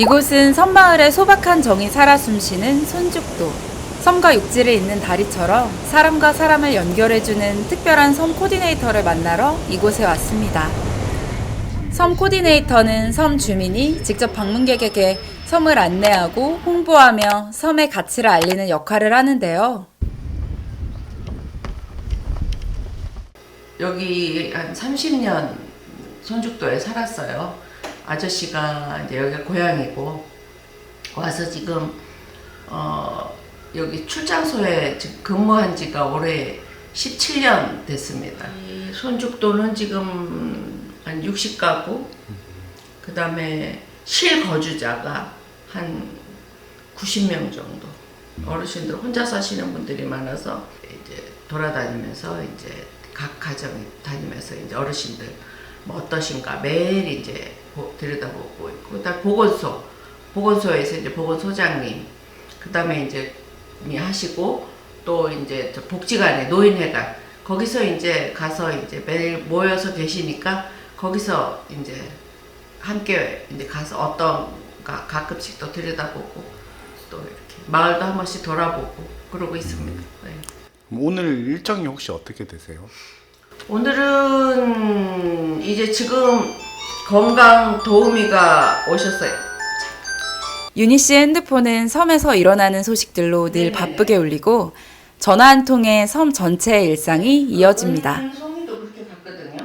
이곳은 섬마을의 소박한 정이 살아 숨쉬는 손죽도. 섬과 육지를 잇는 다리처럼 사람과 사람을 연결해주는 특별한 섬 코디네이터를 만나러 이곳에 왔습니다. 섬 코디네이터는 섬 주민이 직접 방문객에게 섬을 안내하고 홍보하며 섬의 가치를 알리는 역할을 하는데요. 여기 한 30년 손죽도에 살았어요. 아저씨가 이제 여기가 고향이고 와서 지금 어 여기 출장소에 지금 근무한 지가 올해 17년 됐습니다. 이 손죽도는 지금 한 60가구 그 다음에 실거주자가 한 90명 정도 어르신들 혼자 사시는 분들이 많아서 이제 돌아다니면서 이제 각 가정 다니면서 이제 어르신들 뭐 어떠신가 매일 이제 보- 들여다보고 있고 그다음 보건소 보건소에서 이제 보건소장님 그다음에 이제 이 하시고 또 이제 저 복지관에 노인회관 거기서 이제 가서 이제 매일 모여서 계시니까 거기서 이제 함께 이제 가서 어떤가 가끔씩 또 들여다보고 또 이렇게 마을도 한 번씩 돌아보고 그러고 있습니다. 네. 오늘 일정이 혹시 어떻게 되세요? 오늘은 이제 지금 건강 도우미가 오셨어요. 유니 씨의 핸드폰은 섬에서 일어나는 소식들로 늘 바쁘게 울리고 전화 한 통에 섬 전체의 일상이 이어집니다. 음, 송이도 그렇게 갔거든요.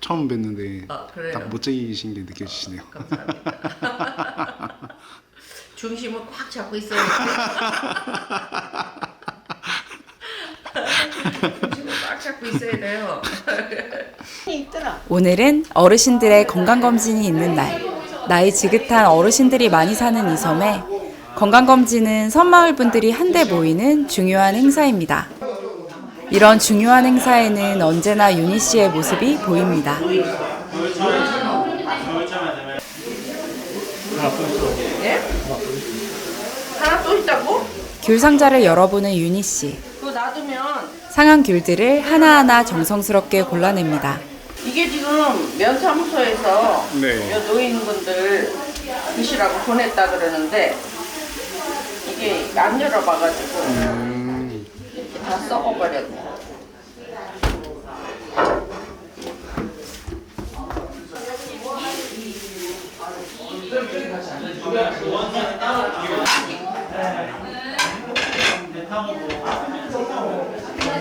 처음 뵀는데 아 그래요. 딱 멋쟁이신 게 느껴지시네요. 감사합니다. 중심을 꽉 잡고 있어야 돼. 중심을 꽉 잡고 있어야 돼요. 오늘은 어르신들의 건강검진이 있는 날. 나이 지긋한 어르신들이 많이 사는 이 섬에 건강검진은 섬마을 분들이 한데 모이는 중요한 행사입니다. 이런 중요한 행사에는 언제나 유니 씨의 모습이 보입니다. 하나 또 있다고? 귤 상자를 열어보는 유니 씨. 상한 귤들을 하나하나 정성스럽게 골라냅니다. 이게 지금 면사무소에서 네. 요 노인분들 드시라고 보냈다 그러는데 이게 안 열어봐가지고 이렇게 다 썩어버렸네.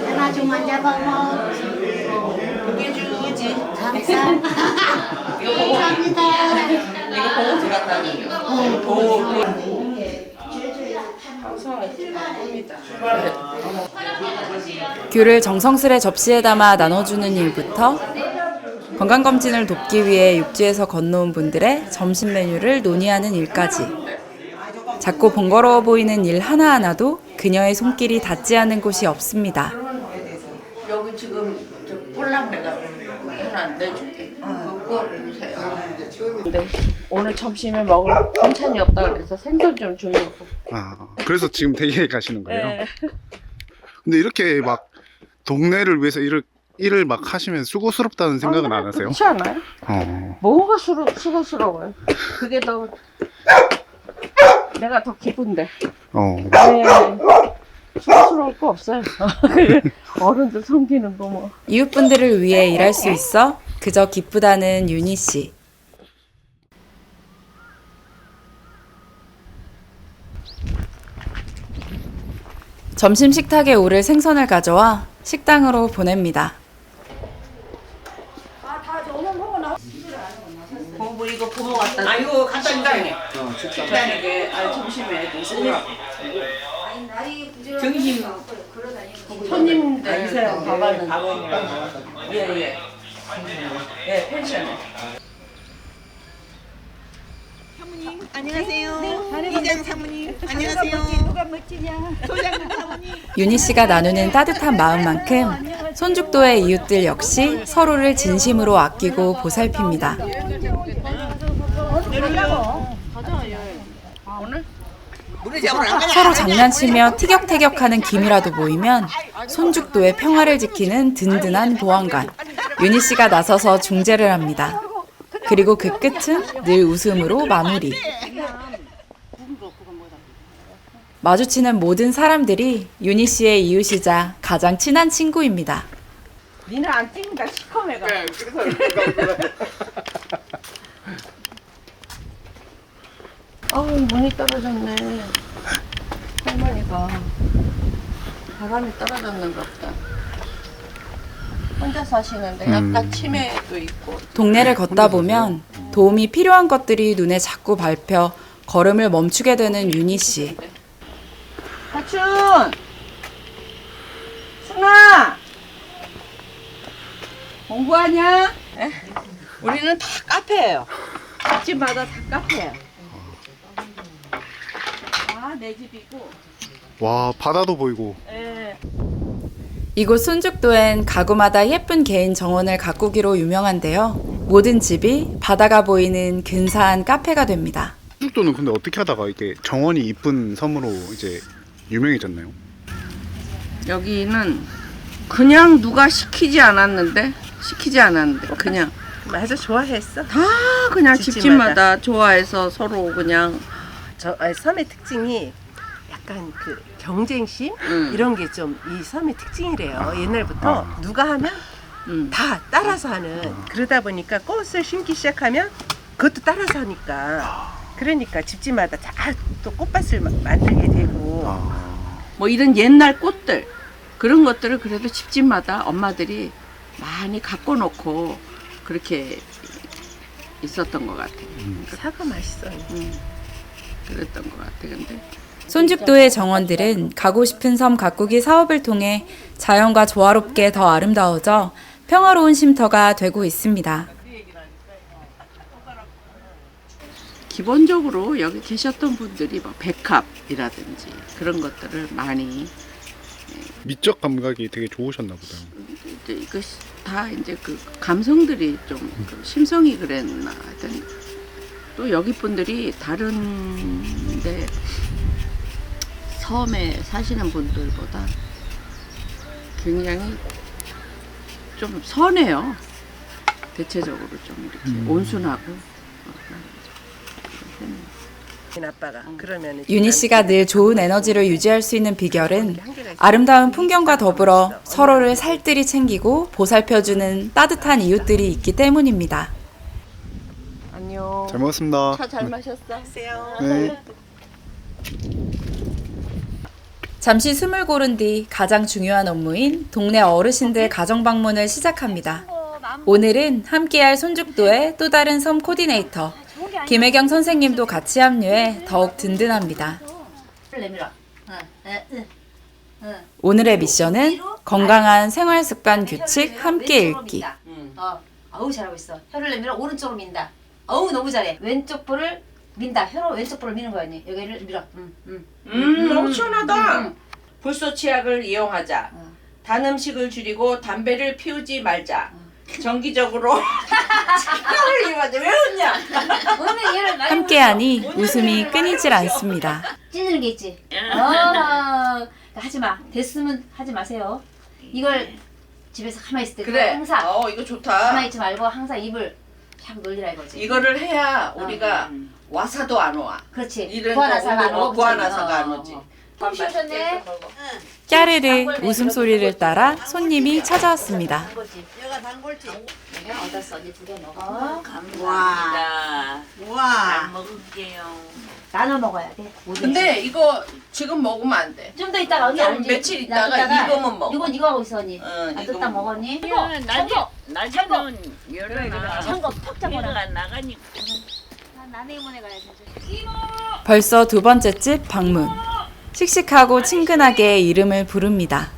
하나 좀 앉아봐봐. 이게 주지. 감사합니다. 감사합니다. 이거 보고 들었다는 거. 오, 감사합니다. 귤을 정성스레 접시에 담아 나눠주는 일부터 건강검진을 돕기 위해 육지에서 건너온 분들의 점심 메뉴를 논의하는 일까지 작고 번거로워 보이는 일 하나하나도 그녀의 손길이 닿지 않은 곳이 없습니다. 여기 지금 저 꼴랑내가 하나 내줄게. 그거 주세요. 근데 오늘 점심에 먹을 반찬이 없다 그래서 생선 좀 주려고. 아 그래서 지금 대기에 가시는 거예요? 네. 근데 이렇게 막 동네를 위해서 일을 일을 막 하시면 수고스럽다는 생각은 안 하세요? 그렇지 않아요? 어. 뭐가 수로, 수고스러워요? 그게 더 내가 더 기쁜데. 어. 네. 수고스러울 거 없어요. 어른들 섬기는 거 뭐. 이웃분들을 위해 일할 수 있어 그저 기쁘다는 유니 씨. 점심 식탁에 오를 생선을 가져와 식당으로 보냅니다. 뭐 이거 부모 갖다. 아 이거 갖다 식당에. 식당에 아 점심에 점심 손님들 가봐는 예예. 예 펜션에. 안녕하세요. 이장 사모님. 안녕하세요. 누가 멋지냐? 소장님 사모님. 유니 씨가 나누는 따뜻한 마음만큼 손죽도의 이웃들 역시 서로를 진심으로 아끼고 보살핍니다. 안 가냐? 서로 장난치며 티격태격하는 김이라도 보이면 손죽도의 평화를 지키는 든든한 보안관 유니 씨가 나서서 중재를 합니다. 그리고 그 끝은 늘 웃음으로 마무리. 마주치는 모든 사람들이 유니 씨의 이웃이자 가장 친한 친구입니다. 니는 안 찍는다 시커매가. 아우 문이 떨어졌네. 할머니가 바람이 떨어졌는가 보다. 혼자 사시는데 약간 치매도 있고 동네를 걷다 보면 도움이 필요한 것들이 눈에 자꾸 밟혀 걸음을 멈추게 되는 유니 씨. 하춘, 순아, 공부하냐? 에? 우리는 다 카페예요. 집마다 다 카페예요. 아, 내 집이고. 와 바다도 보이고 예. 이곳 순죽도엔 가구마다 예쁜 개인 정원을 가꾸기로 유명한데요. 모든 집이 바다가 보이는 근사한 카페가 됩니다. 숙도는 근데 어떻게 하다가 이게 정원이 이쁜 섬으로 이제 유명해졌나요? 여기는 그냥 누가 시키지 않았는데 시키지 않았는데 그냥 맞아, 좋아했어. 다 그냥 집집마다. 집집마다 좋아해서 서로 그냥 저 아니, 섬의 특징이 약간 그 경쟁심 음. 이런 게 좀 이 섬의 특징이래요. 옛날부터 아. 누가 하면 음. 다 따라서 하는 그러다 보니까 꽃을 심기 시작하면 그것도 따라서 하니까 그러니까 집집마다 다 또 꽃밭을 마- 만들게 되고 아, 뭐 이런 옛날 꽃들 그런 것들을 그래도 집집마다 엄마들이 많이 갖고 놓고 그렇게 있었던 것 같아. 사과 맛있어요. 음, 그랬던 것 같아. 근데 손죽도의 정원들은 가고 싶은 섬 가꾸기 사업을 통해 자연과 조화롭게 더 아름다워져 평화로운 쉼터가 되고 있습니다. 기본적으로 여기 계셨던 분들이 뭐 백합이라든지 그런 것들을 많이 미적 감각이 되게 좋으셨나 보다. 이제 이거 시- 다 이제 그 감성들이 좀 그 심성이 그랬나 하여튼 또 여기 분들이 다른데 섬에 사시는 분들보다 굉장히 좀 선해요. 대체적으로 좀 이렇게 음. 온순하고 어, 아빠가 그러면 유니 씨가 늘 좋은 에너지를 유지할 수 있는 비결은 아름다운 풍경과 더불어 서로를 살뜰히 챙기고 보살펴주는 따뜻한 이웃들이 있기 때문입니다. 안녕. 잘 먹었습니다. 차 잘 마셨어? 네. 잠시 숨을 고른 뒤 가장 중요한 업무인 동네 어르신들 가정 방문을 시작합니다. 오늘은 함께할 손죽도의 또 다른 섬 코디네이터 김혜경 선생님도 같이 합류해 더욱 든든합니다. 오늘의 미션은 건강한 생활 습관 규칙 함께 읽기. 어, 어우 잘하고 있어. 혀를 내밀어 오른쪽으로 민다. 어우 너무 잘해. 왼쪽 볼을 민다. 혀로 왼쪽 볼을 미는 거야 언니. 여기를 밀어. 응, 응. 음, 너무 시원하다. 음. 불소 치약을 이용하자. 단 음식을 줄이고 담배를 피우지 말자. 정기적으로 치약을 이용하자. 왜 웃냐? 오늘 얘를 많이 함께하니 웃음이 끊이질 않습니다. 찌르는 게 있지. 어, 하지 마. 됐으면 하지 마세요. 이걸 집에서 가만히 있을 때 그래. 항상 어, 이거 가만히 좋다. 있지 말고 항상 입을 샥 놀리라 이거지. 이거를 해야 우리가 음. 와사도 안 와. 그렇지. 이런 구하나사가 거안 어, 오고 구하나사가 안 어, 오지. 어. 좀 쉬셨네. 까르르 웃음소리를 따라 손님이 찾아왔습니다. 내가 얻었어. 언니 두개 먹어. 와. 와. 먹을게요. 나눠 먹어야 돼. 근데 이거 지금 먹으면 안 돼. 좀 더 있다가 언니 좀 알지? 며칠 있다가 이거만 먹어. 이건 이거 하고 있어 언니. 응, 아, 이거만 뜯다 먹어. 먹었니? 낮에 낮에는 열어놔. 창고 턱 잡아놔. 해가 나가니까. 가야지. 벌써 두 번째 집 방문. 씩씩하고 친근하게 이름을 부릅니다.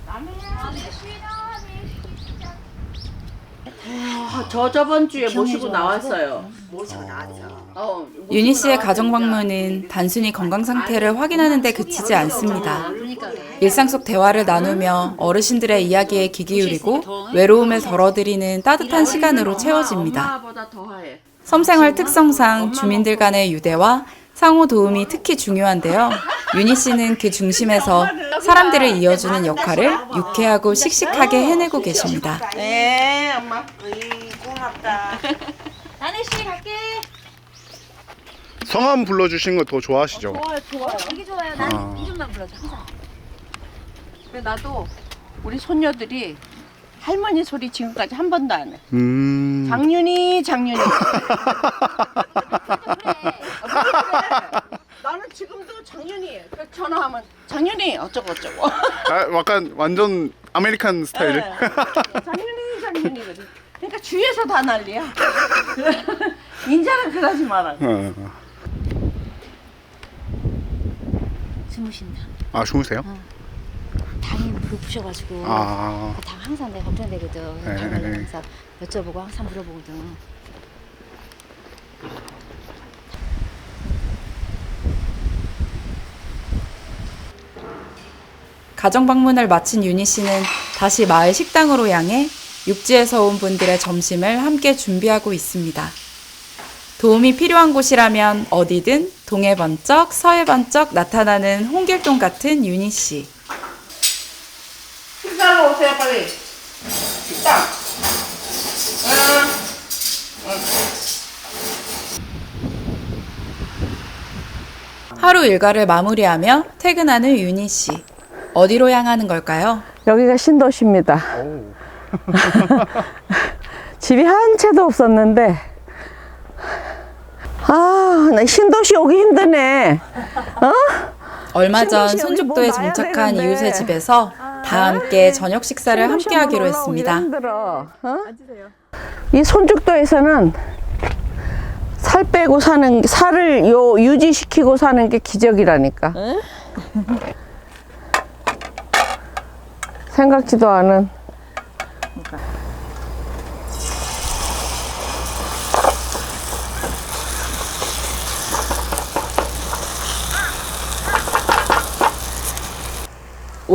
저 저번 주에 모시고 나왔어요. 어, 유니 씨의 가정 방문은 단순히 건강 상태를 확인하는 데 그치지 않습니다. 그러니까 그래. 일상 속 대화를 나누며 어르신들의 이야기에 귀 기울이고 외로움을 덜어드리는 따뜻한 시간으로 채워집니다. 엄마보다 더해. 섬생활 특성상 주민들 간의 유대와 상호 도움이 특히 중요한데요. 유니 씨는 그 중심에서 사람들을 이어주는 역할을 유쾌하고 씩씩하게 해내고 계십니다. 네, 엄마. 고맙다. 한혜 씨 갈게. 성함 불러주신 거 더 좋아하시죠? 좋아요, 좋아요. 되게 좋아요. 난 아. 이름만 불러줘 항상. 근데 나도 우리 손녀들이 할머니 소리 지금까지 한 번도 안 해. 음. 장윤이, 장윤이. 나는 지금도 장윤이에요. 그래서 전화하면 장윤이 어쩌고 어쩌고. 아, 약간 완전 아메리칸 스타일. 네. 장윤이, 장윤이거든. 그러니까 주위에서 다 난리야. 인자는 그러지 마라. 어. 주무신다. 아 주무세요? 무릎 부셔가지고. 아. 당 항상 내가 걱정되거든. 네. 당을 항상 여쭤보고 항상 물어보거든. 가정 방문을 마친 유니 씨는 다시 마을 식당으로 향해 육지에서 온 분들의 점심을 함께 준비하고 있습니다. 도움이 필요한 곳이라면 어디든 동해 번쩍 서해 번쩍 나타나는 홍길동 같은 유니 씨. 식사하러 오세요, 빨리. 식당. 응. 하루 일과를 마무리하며 퇴근하는 유니 씨. 어디로 향하는 걸까요? 여기가 신도시입니다. 집이 한 채도 없었는데, 아, 나 신도시 오기 힘드네. 얼마 전 신도시 여기 손죽도에 뭐 놔야 정착한 되는데. 이웃의 집에서 다 함께 저녁 식사를 함께 하기로 했습니다. 어? 이 손죽도에서는 살 빼고 사는 살을 요 유지시키고 사는 게 기적이라니까. 생각지도 않은.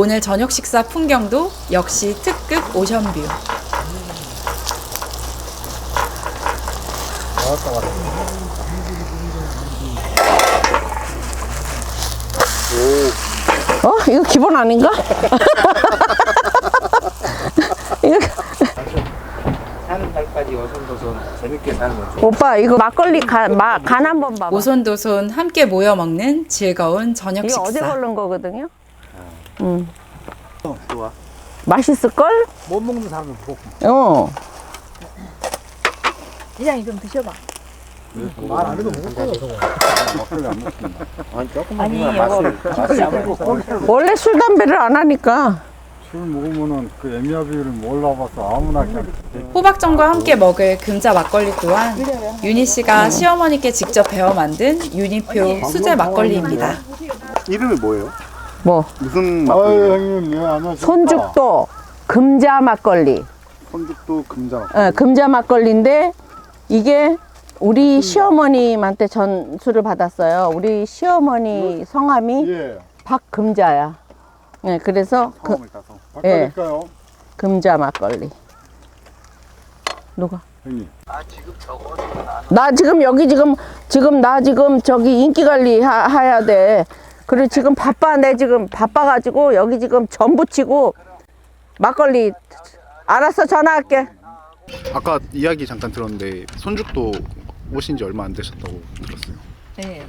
오늘 저녁 식사 풍경도 역시 특급 오션뷰. 어? 이거 기본 아닌가? 이거 사는 날까지 어선도선 재밌게 사는 거죠. 오빠 이거 막걸리 간간 한번 봐봐. 오손도손 함께 모여 먹는 즐거운 저녁 이거 어제 식사. 걸른 거거든요. 음. 어, 좋아. 맛있을 걸? 못 먹는 사람은 무겁고. 어. 이장이 좀 드셔봐. 말안 해도 거야. 막걸리 안 먹습니다. 아니 조금만 아니, 맛을 안 먹고 원래 술 담배를 안 하니까. 술 먹으면은 그 애미아비를 몰라봐서 아무나 그냥 호박전과 함께 먹을 금자 막걸리 또한 유니 씨가 시어머니께 직접 배워 만든 유니표 수제 막걸리입니다. 이름이 뭐예요? 뭐 무슨 아유 막걸리? 형님 예 안녕하십니까 손죽도 금자 막걸리. 손죽도 금자. 어, 금자 막걸리인데 이게 우리 시어머님한테 전수를 받았어요. 우리 시어머니 성함이 예 박금자야. 네, 그래서 그, 따서. 바꿔드릴까요 금자 막걸리. 누가? 형님 나 지금 여기 지금 지금 나 지금 저기 인기 관리 하, 해야 돼. 그리고 지금 바빠 내 지금 바빠가지고 여기 지금 전 부치고 막걸리 알았어 전화할게. 아까 이야기 잠깐 들었는데 손죽도 오신 지 얼마 안 되셨다고 들었어요. 네.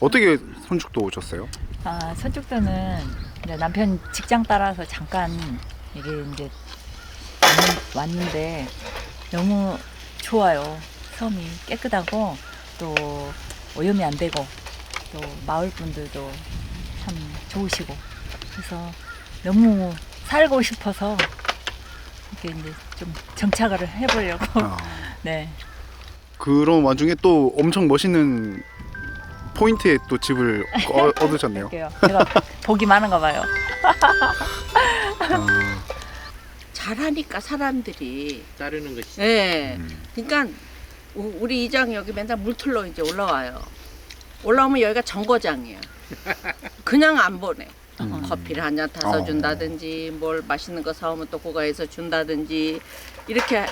어떻게 손죽도 오셨어요? 아, 서쪽도는 이제 남편 직장 따라서 잠깐 이게 이제 왔- 왔는데 너무 좋아요. 섬이 깨끗하고 또 오염이 안 되고 또 마을 분들도 참 좋으시고 그래서 너무 살고 싶어서 이렇게 이제 좀 정착을 해보려고 아, 네. 그런 와중에 또 엄청 멋있는 포인트에 또 집을 어, 얻으셨네요. 그래요. 제가 복이 많은가 봐요. 아, 잘하니까 사람들이. 따르는 것이. 예. 그러니까 우- 우리 이장 여기 맨날 물틀러 이제 올라와요. 올라오면 여기가 정거장이야. 그냥 안 보내. 커피를 한 잔 타서 어. 준다든지 뭘 맛있는 거 사오면 또 그거에서 준다든지 이렇게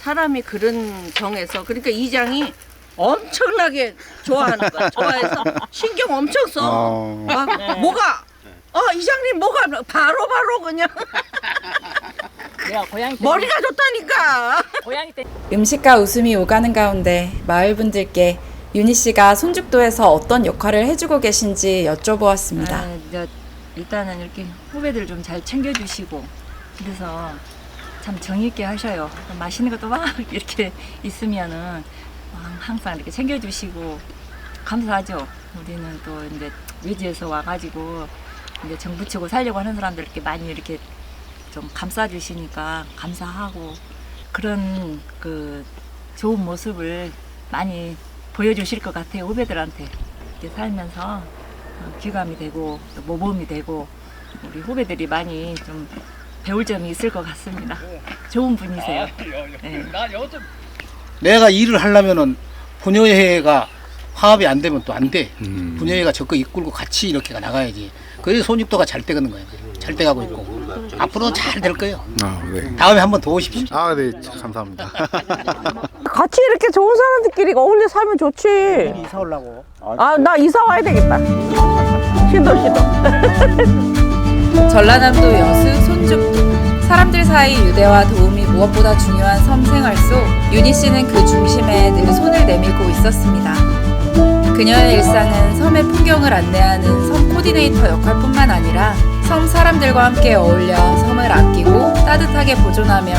사람이 그런 정에서 그러니까 이장이 엄청나게 좋아하는 거야. 좋아해서 신경 엄청 써. 어, 막 뭐가 어 이장님 뭐가 바로 바로 그냥 내가 고양이 때 머리가 좋다니까. 고양이 때 음식과 웃음이 오가는 가운데 마을 분들께 윤희 씨가 손죽도에서 어떤 역할을 해주고 계신지 여쭤보았습니다. 아, 저, 일단은 이렇게 후배들 좀 잘 챙겨주시고 그래서 참 정이 있게 하셔요. 맛있는 것도 막 이렇게 있으면은 항상 이렇게 챙겨주시고 감사하죠. 우리는 또 이제 외지에서 와가지고 이제 정부 치고 살려고 하는 사람들 이렇게 많이 이렇게 좀 감싸주시니까 감사하고 그런 그 좋은 모습을 많이 보여주실 것 같아요 후배들한테 이렇게 살면서 어, 귀감이 되고 또 모범이 되고 우리 후배들이 많이 좀 배울 점이 있을 것 같습니다. 좋은 분이세요. 네. 내가 일을 하려면은 분여회가 화합이 안 되면 또 안 돼. 음. 분여회가 적극 이끌고 같이 이렇게가 나가야지. 그래서 손육도가 잘 되는 거예요. 잘 돼가고 있고 앞으로 잘 될 거예요. 아, 네. 다음에 한번 더 오십시오. 아, 네. 감사합니다. 같이 이렇게 좋은 사람들끼리 어울려 살면 좋지. 이사 오려고. 아, 나 이사 와야 되겠다. 시도 시도. 전라남도 여수 손죽도 사람들 사이 유대와 도움이 무엇보다 중요한 섬 생활 속 윤희 씨는 그 중심에 늘 손을 내밀고 있었습니다. 그녀의 일상은 섬의 풍경을 안내하는 섬 코디네이터 역할뿐만 아니라 섬 사람들과 함께 어울려 섬을 아끼고 따뜻하게 보존하며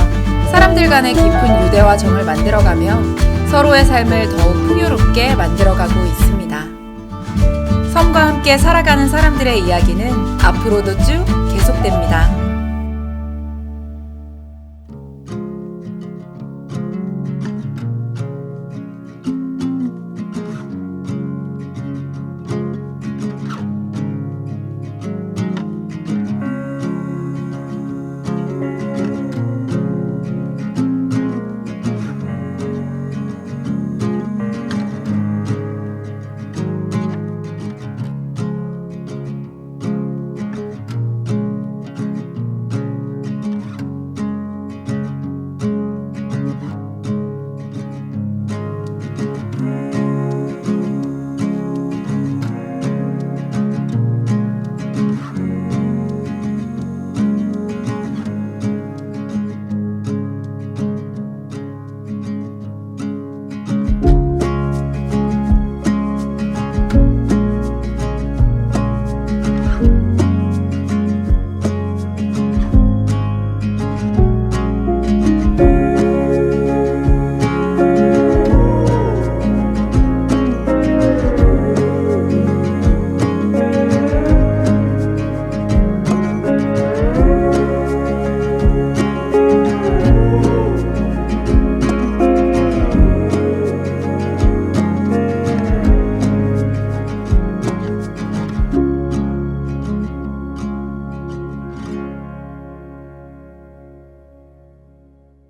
사람들 간의 깊은 유대와 정을 만들어가며 서로의 삶을 더욱 풍요롭게 만들어가고 있습니다. 섬과 함께 살아가는 사람들의 이야기는 앞으로도 쭉 계속됩니다.